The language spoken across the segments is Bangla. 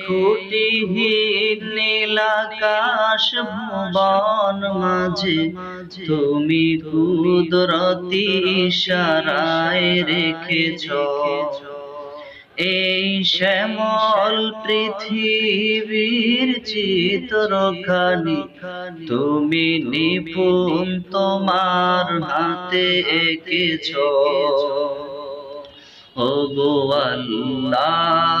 খুঁটিহীন নীলাকাশ ভুবন মাঝে, তুমি কুদরতি সারায় রেখেছ। এই শ্যামল পৃথিবীর চিত্রখানি, তুমি নিপুণ তোমার হাতে এঁকেছ। ও গো আল্লাহ!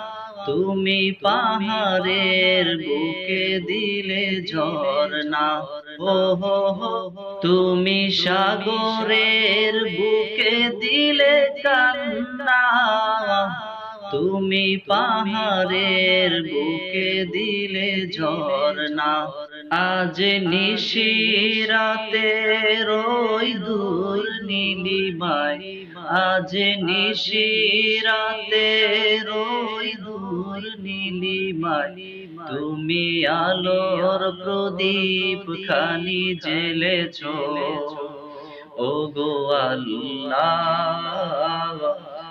তুমি পাহাড়ের বুকে দিলে ঝর্ণা। ও হো হো তুমি সাগরের বুকে দিলে কান্না। তুমি পাহাড়ের বুকে দিলে ঝর্ণা। আজ নিশিরাতে রই দূর নীলিমায়। আজ নিশিরাতে রই দূর নীলিমায়। তুমি আলোর প্রদীপ খানি জেলেছ ও গো আল্লাহ।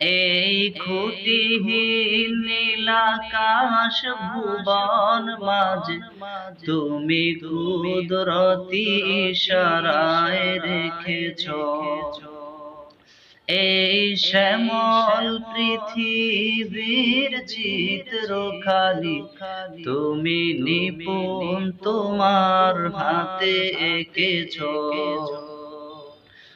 এই খুঁটিহীন নীলাকাশ ভুবন মাঝে তুমি কুদরতি ইশারায় রেখেছ। এই শ্যামল পৃথিবীর চিত্র খালি তুমি নিপুণ তোমার হাতে এঁকেছ।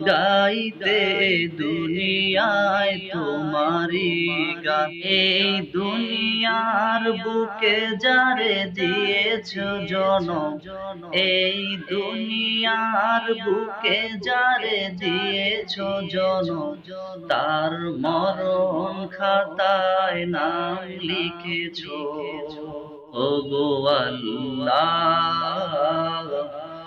গাইতে দুনিয়ায় তোমারি গান এই দুনিয়ার বুকে যারে দিয়েছ জন এই দুনিয়ার বুকে যারে দিয়েছ জন তার মরণ খাতায় নাম লিখেছ। ও গো আল্লাহ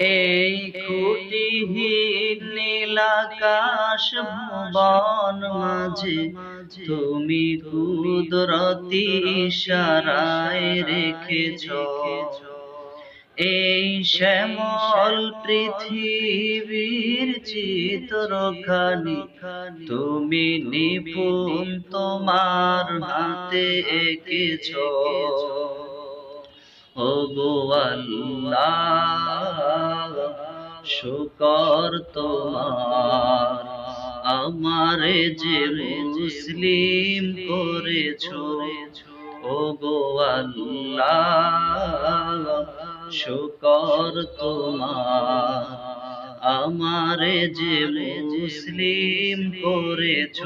এই খুঁটিহীন নীলাকাশ ভুবন মাঝে, তুমি কুদরতি সারায় রেখেছ। এই শ্যামল পৃথিবীর চিত্র চিত্রখানি, তুমি নিপুণ তোমার হাতে এঁকেছ। আল্লাহ শুকর তোমার। আমারে যে মুসলিম করেছ ও গো শুকর তোমার। আমারে যে মুসলিম করেছ